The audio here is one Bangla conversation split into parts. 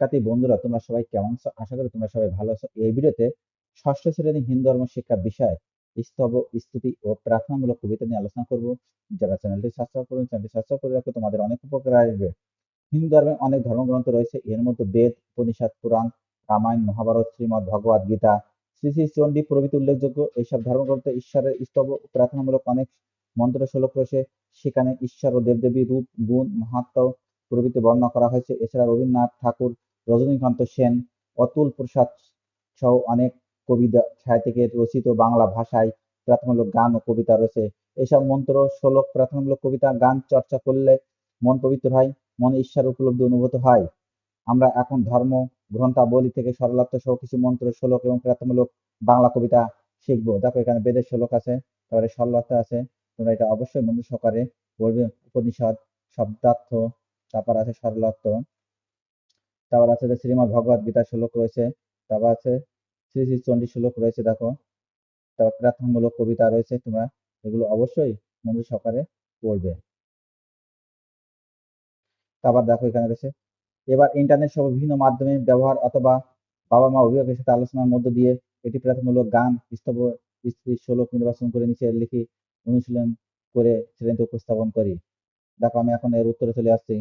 শিক্ষার্থী বন্ধুরা, তোমরা সবাই কেমন আছো? আশা করি তোমরা সবাই ভালো আছো। এই ভিডিওতে ষষ্ঠ শ্রেণি হিন্দু ধর্ম শিক্ষা বিষয় স্তব, স্তুতি ও প্রার্থনামূলক কবিতা নিয়ে আলোচনা করব। যারা চ্যানেলটি সাবস্ক্রাইব করবেন চ্যানেলটি সাবস্ক্রাইব করে রাখো। তোমাদের অনেক উপকার আসবে। হিন্দু ধর্মে অনেক ধর্মগ্রন্থ রয়েছে। এর মধ্যে বেদ, উপনিষদ, পুরাণ, রামায়ণ, মহাভারত, শ্রীমদ, ভগবদ গীতা, শ্রী শ্রী চণ্ডী প্রভৃতি উল্লেখযোগ্য। এইসব ধর্মগ্রন্থে ঈশ্বরের স্তব প্রার্থনামূলক অনেক মন্ত্র শ্লোক রয়েছে। সেখানে ঈশ্বর ও দেবদেবী রূপ, গুণ, মাহাত্ম প্রভৃতি বর্ণনা করা হয়েছে। এছাড়া রবীন্দ্রনাথ ঠাকুর রজনীকান্ত সেন, অতুল প্রসাদ সহ অনেক কবিতা সাহিত্যিকের রচিত বাংলা ভাষায় প্রার্থনামূলক গান ও কবিতা রয়েছে। এসব মন্ত্র, শ্লোক প্রার্থনামূলক কবিতা, গান, চর্চা করলে মন পবিত্র হয়, মনে ঈশ্বর উপলব্ধি অনুভূত হয়। আমরা এখন ধর্ম, গ্রন্থাবলী থেকে সরলার্থ সহ কিছু মন্ত্র, শ্লোক এবং প্রার্থনামূলক বাংলা কবিতা শিখব। দেখো, এখানে বেদের শ্লোক আছে, তারপরে সরলার্থ আছে, তোমরা এটা অবশ্যই মন্ত্র সহকারে পড়বে। উপনিষদ, শব্দার্থ, তারপর আছে সরলার্থ তারপর আছে যে শ্রীমদ ভগবত গীতার শ্লোক রয়েছে, তারপর আছে শ্রী শ্রী চণ্ডী শ্লোক রয়েছে, দেখো। তারপর প্রার্থনামূলক কবিতা রয়েছে, তোমরা এগুলো অবশ্যই মন্ত্র সহকারে পড়বে। তারপর দেখো এখানে রয়েছে, এবার ইন্টারনেট সহ বিভিন্ন মাধ্যমে ব্যবহার অথবা বাবা মা অভিভাবকের সাথে আলোচনার মধ্য দিয়ে এটি প্রার্থনামূলক গান স্তব স্ত্রী শ্লোক নির্বাচন করে নিচে লিখি, অনুশীলন করে শ্রেণীতে উপস্থাপন করি। দেখো আমি এখন এর উত্তরে চলে আসছি।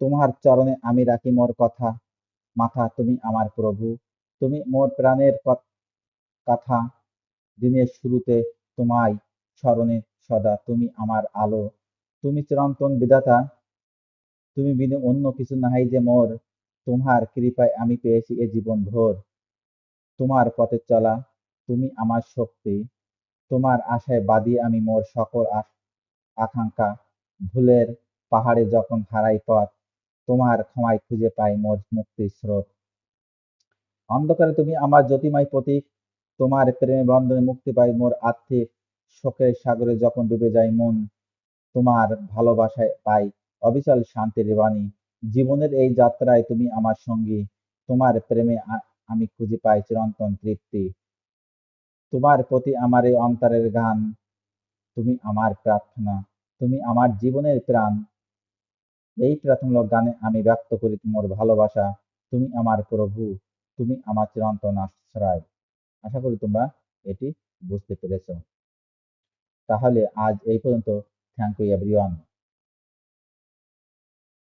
তোমার চরণে আমি রাখি মোর কথা। মাথা, তুমি আমার প্রভু। তুমি মোর প্রাণের কথা। দিনের শুরুতে তোমায় স্মরণে সদা। তুমি আমার আলো। তুমি চিরন্তন বিধাতা। তুমি বিনে অন্য কিছু নাহি যে মোর। তোমার কৃপায় আমি পেয়েছি এ জীবন ভোর। তোমার পথে চলা। তুমি আমার শক্তি। তোমার আশায় বাদি আমি মোর সকল আকাঙ্ক্ষা। ভুলের পাহাড়ে যখন হারাই পথ তোমার ক্ষমায় খুঁজে পাই মোর মুক্তির স্রোত। অন্ধকারে তুমি আমার জ্যোতিময় প্রতীক, তোমার প্রেমে বন্ধনে মুক্তি পাই মোর আর্থিক শোকের সাগরে যখন ডুবে যায় মন, তোমার ভালোবাসায় পাই অবিচল শান্তির বাণী। জীবনের এই যাত্রায় তুমি আমার সঙ্গী, তোমার প্রেমে আমি খুঁজে পাই চিরন্তন তৃপ্তি। তোমার প্রতি আমার এই অন্তরের গান তুমি আমার প্রার্থনা, তুমি আমার জীবনের প্রাণ। এই প্রাথমিক গানে আমি ব্যক্ত করি তোমার ভালোবাসা। তুমি আমার প্রভু, তুমি আমার চিরন্তন আশ্রয়। আশা করি তোমরা এটি বুঝতে পেরেছ। তাহলে আজ এই পর্যন্ত। Thank you everyone